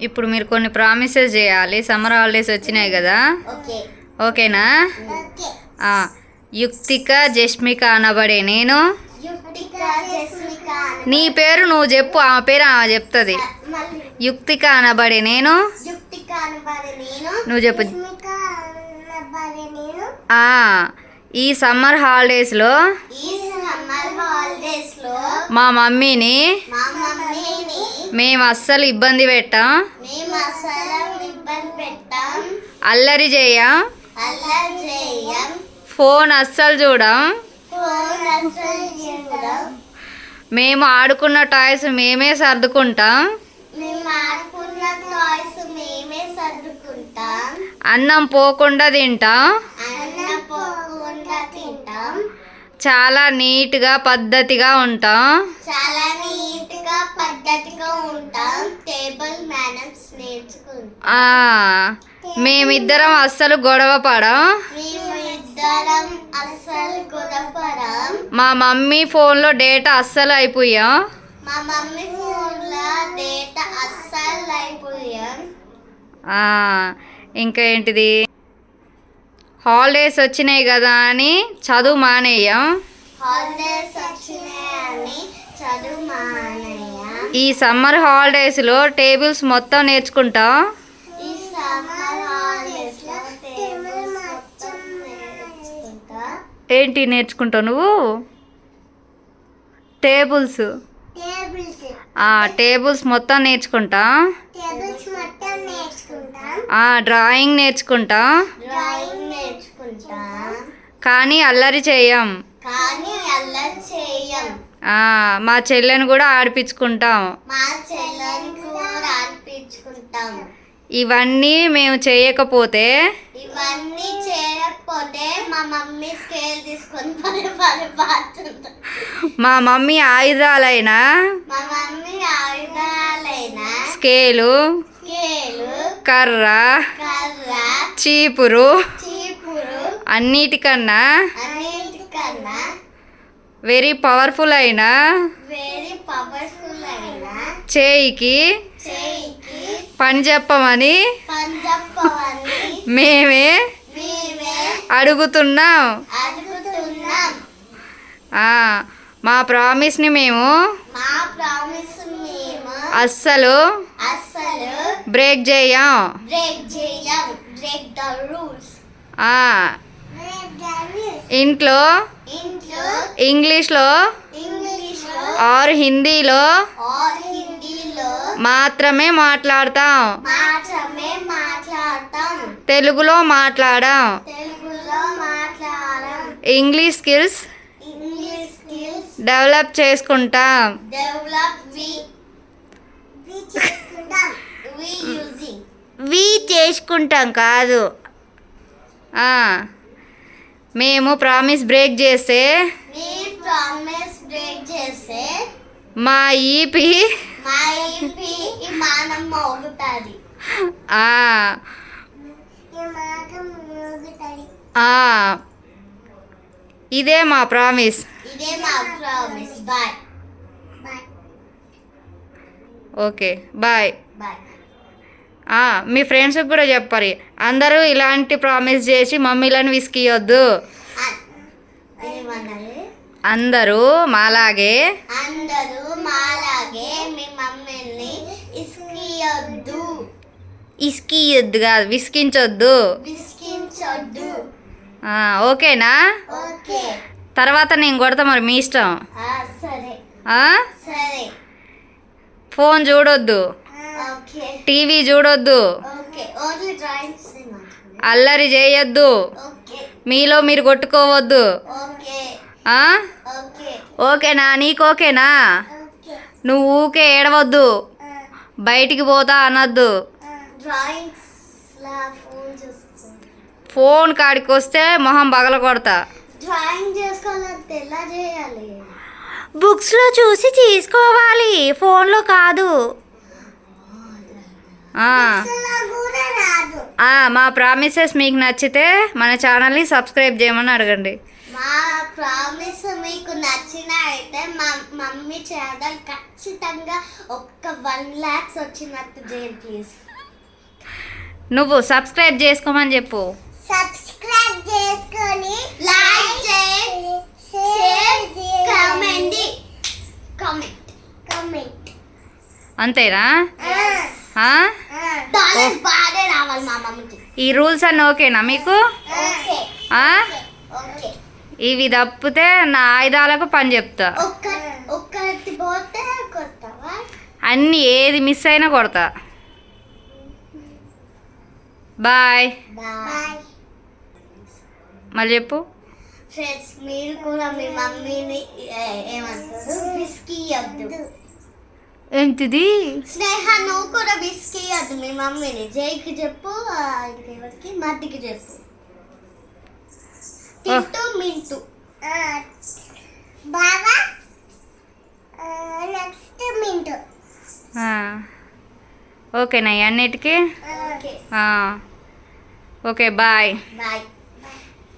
ఇప్పుడు మీరు కొన్ని ప్రామిసెస్ చేయాలి. సమ్మర్ హాలిడేస్ వచ్చినాయి కదా? ఓకే. ఓకేనా? యుక్తిక జస్మిక అనబడే నేను? నీ పేరు నువ్వు చెప్పు. ఆమె పేరు ఆమె చెప్తుంది. యుక్తిక అనబడే నేను? నువ్వు చెప్పు. ఈ సమ్మర్ హాలిడేస్లో మా మమ్మీని మేము అస్సలు ఇబ్బంది పెట్టాం. మేము అసలు ఇబ్బంది పెట్టాం. అల్లరి చేయం. అల్లరి చేయం. ఫోన్ అస్సలు చూడం. ఫోన్ అసలు చూడం. మేము ఆడుకున్న టాయ్స్ మేమే సర్దుకుంటాం. మేము ఆడుకున్న టాయ్స్ మేమే సర్దుకుంటాం. అన్నం పోకుండా తింటాం. అన్నం పోకుండా తింటాం. చాలా నీట్గా పద్ధతిగా ఉంటాం. చాలా పద్ధతిగా ఉంటాం. టేబుల్ మేనర్స్ నేర్చుకుంటాం. ఆ, మేమిద్దరం అస్సలు గొడవ పడం. మా మమ్మీ ఫోన్లో డేటా అస్సలు అయిపోయాం? మా మమ్మీ డేటా అస్సలు అయిపోయాం? ఇంకా ఏంటిది? హాలిడేస్ వచ్చినాయి కదా అని చదువు మానేయం? హాలిడేస్ వచ్చినాయని చదువు మానయ్య ఈ సమ్మర్ హాలిడేస్లో టేబుల్స్ మొత్తం నేర్చుకుంటాం? ఈ సమ్మర్ హాలిడేస్లో టేబుల్స్ మొత్తం నేర్చుకుంటా. ఏంటి నేర్చుకుంటావు నువ్వు? టేబుల్స్. టేబుల్స్. మొత్తం నేర్చుకుంటాం? డ్రాయింగ్ నేర్చుకుంటాం. కానీ అల్లరి చేయం. కానీ అల్లరి చేయం. ఆ, మా చెల్లెని కూడా ఆడిపించుకుంటాం. మా చెల్లెని కూడా ఆడిపించుకుంటాం. ఇవన్నీ మేము చేయకపోతే? ఇవన్నీ చేయకపోతే మా మమ్మీ స్కేల్ తీసుకొని పని పని పాడుతుంది మా మమ్మీ ఆయుధాలైన? మా మమ్మీ ఆయుధాలైన? స్కేలు? స్కేలు? కర్ర? కర్ర? చీపురు? అన్నిటికన్నా? వెరీ పవర్ఫుల్ అయిన? వెరీ పవర్ఫుల్ అయిన? చేయికి? పని చెప్పమని మేమే? అడుగుతున్నాం. మా ప్రామిస్ని మేము అస్సలు బ్రేక్ చేయం. ఇంట్లో ఇంగ్లీష్లో ఆర్ హిందీలో మాత్రమే మాట్లాడతాం. తెలుగులో మాట్లాడాం. ఇంగ్లీష్ స్కిల్స్ డెవలప్ చేసుకుంటాం. వి చేసుకుంటాం కాదు. ఆ, మేము ప్రామిస్ బ్రేక్ చేస్తే మీ ప్రామిస్ బ్రేక్ చేస్తే మా ఈపి మా ఇంటి విమానం మోగుతుంది. ఆ, విమానం మోగుతుంది. ఆ, ఇదే మా ప్రామిస్. ఇదే మా promise. Bye bye. Okay bye. Bye. మీ ఫ్రెండ్స్కి కూడా చెప్పాలి. అందరూ ఇలాంటి ప్రామిస్ చేసి మమ్మీలను విసికియొద్దు. అందరూ మాలాగే అందరూ మాలాగే మీ మమ్మల్ని ఇసుకియొద్దు ఇసికియొద్దు కాదు విసికించొద్దు. విసికించొద్దు ఓకేనా? ఓకే. తర్వాత నేను కొడతా మరి మీ ఇష్టం. ఫోన్ చూడొద్దు. టీవీ చూడొద్దు. అల్లరి చేయొద్దు. మీలో మీరు కొట్టుకోవద్దు. ఓకేనా? నీకు ఓకేనా? ఓకే. నువ్వు ఊకే ఏడవద్దు. బయటికి పోతా అనొద్దు. ఫోన్ కాడికి వస్తే మొహం పగల కొడతా. బుక్స్లో చూసి తీసుకోవాలి. ఫోన్లో కాదు. మా ప్రామిసెస్ మీకు నచ్చితే మన ఛానల్ని సబ్స్క్రైబ్ చేయమని అడగండి. మా ప్రామిస్ మీకు నచ్చిన అయితే మా మమ్మీ ఛానల్ ఖచ్చితంగా ఒక్క వన్ ల్యాక్స్ వచ్చినట్టు చేయండి ప్లీజ్ నువ్వు సబ్స్క్రైబ్ చేసుకోమని చెప్పు. సబ్స్క్రైబ్ చేసుకొని లైక్ చేయండి షేర్ కామెంట్ కామెంట్ కామెంట్. అంతేనా? ఈ రూల్స్ అన్నీ ఓకేనా మీకు? ఇవి తప్పితే నా ఆయుధాలకు పని చెప్తా. అన్నీ ఏది మిస్ అయినా కొడతా. బాయ్. మళ్ళీ చెప్పు. ఫ్రెండ్స్ మీరు కూడా మీ మమ్మీని ఏమంటారు? బిస్కీ ఏంటిది? స్నేహ నువ్వు కూడా బిస్కీ ఇవ్వద్దు మీ మమ్మీని. జైకి చెప్పు ఇంకెవరికి మట్టికి చెప్పు. తింటూ మింటూ. బాగా నెక్స్ట్ మింటూ. ఓకేనా అన్నిటికీ. Okay bye. బాయ్.